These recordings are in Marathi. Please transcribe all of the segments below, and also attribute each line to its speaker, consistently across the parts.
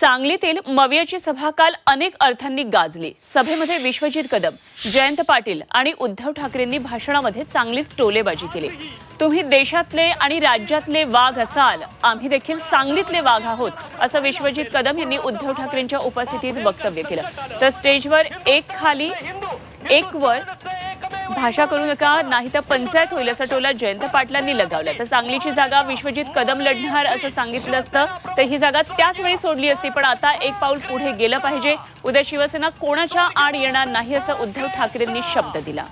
Speaker 1: सांगलीतील मवियाची सभा काल अनेक अर्थांनी गाजली. सभेमध्ये विश्वजित कदम जयंत पाटील आणि उद्धव ठाकरेंनी भाषणामध्ये चांगलीच टोलेबाजी केली. तुम्ही देशातले आणि राज्यातले वाघ असाल आम्ही देखील सांगलीतले वाघ आहोत असं विश्वजित कदम यांनी उद्धव ठाकरेंच्या उपस्थितीत वक्तव्य केलं. तर स्टेजवर एक खाली एक वर भाषा करू नका नाही तर पंचायत होईल असा टोला जयंत पाटलांनी लगावला. तर सांगलीची जागा विश्वजित कदम लढणार असं सांगितलं असतं तर ही जागा त्याच वेळी सोडली असती. पण आता एक पाऊल पुढे गेलं पाहिजे. उद्या शिवसेना कोणाच्या आड येणार नाही असं उद्धव ठाकरेंनी शब्द दिला.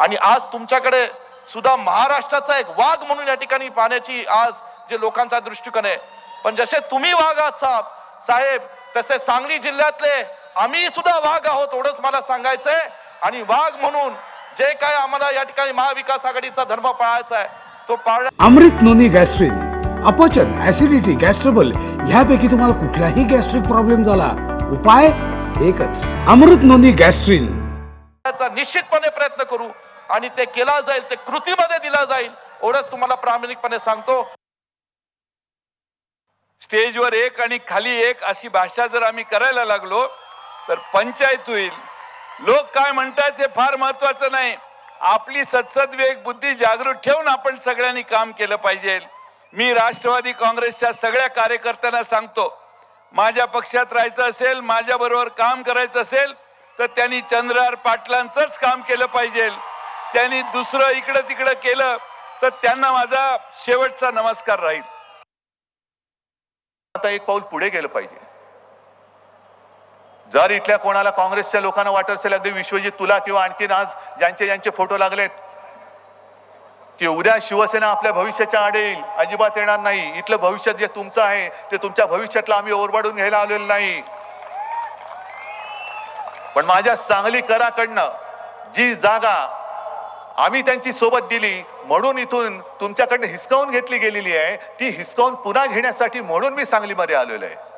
Speaker 2: आणि आज तुमच्याकडे सुद्धा महाराष्ट्राचा एक वाघ म्हणून या ठिकाणी पाहण्याची आज जे लोकांचा दृष्टिकोन आहे. पण जसे तुम्ही वाघ आहात साहेब तसे सांगली जिल्ह्यातले आम्ही सुद्धा वाघ आहोत एवढंच मला सांगायचंय. आणि वाघ म्हणून जे काय आम्हाला या ठिकाणी महाविकास आघाडीचा धर्म पाळायचा आहे तो पाळण्या
Speaker 3: अमृत नोनी गॅस्ट्रिन अपचन ऍसिडिटी गॅस्ट्रबल ह्यापैकी तुम्हाला कुठलाही गॅस्ट्रिक प्रॉब्लेम झाला उपाय एकच अमृत नोनी गॅस्ट्रिन.
Speaker 2: चा निश्चितपणे प्रयत्न करू आणि ते केला जाईल ते कृतीमध्ये दिला जाईल एवढंच तुम्हाला प्रामाणिकपणे सांगतो.
Speaker 4: स्टेजवर एक आणि खाली एक अशी भाषा जर आम्ही करायला लागलो तर पंचायत होईल. लोक काय म्हणतात हे फार महत्वाचं नाही. आपली सत्सद्वेग बुद्धी जागृत ठेवून आपण सगळ्यांनी काम केलं पाहिजे. मी राष्ट्रवादी काँग्रेसच्या सगळ्या कार्यकर्त्यांना सांगतो माझ्या पक्षात राहायचं असेल माझ्या बरोबर काम करायचं असेल तर त्यांनी चंद्रार पाटलांचंच काम केलं पाहिजे. त्यांनी दुसरं इकडं तिकडं केलं तर त्यांना माझा शेवटचा नमस्कार राहील.
Speaker 5: आता एक पाऊल पुढे गेलं पाहिजे. जर इथल्या कोणाला काँग्रेसच्या लोकांना वाटत असेल अगदी विश्वजित तुला किंवा आणखीन आज ज्यांचे ज्यांचे फोटो लागलेत की उद्या शिवसेना आपल्या भविष्याच्या आड येईल अजिबात येणार नाही. इथलं भविष्य जे तुमचं आहे ते तुमच्या भविष्यातलं आम्ही ओरबाडून घ्यायला आलेलो नाही. पण माझ्या सांगली कराकडनं जी जागा आम्ही त्यांची सोबत दिली म्हणून इथून तुमच्याकडनं हिसकावून घेतली गेलेली आहे. ती हिसकावून पुन्हा घेण्यासाठी म्हणून मी सांगलीमध्ये आलेलो आहे.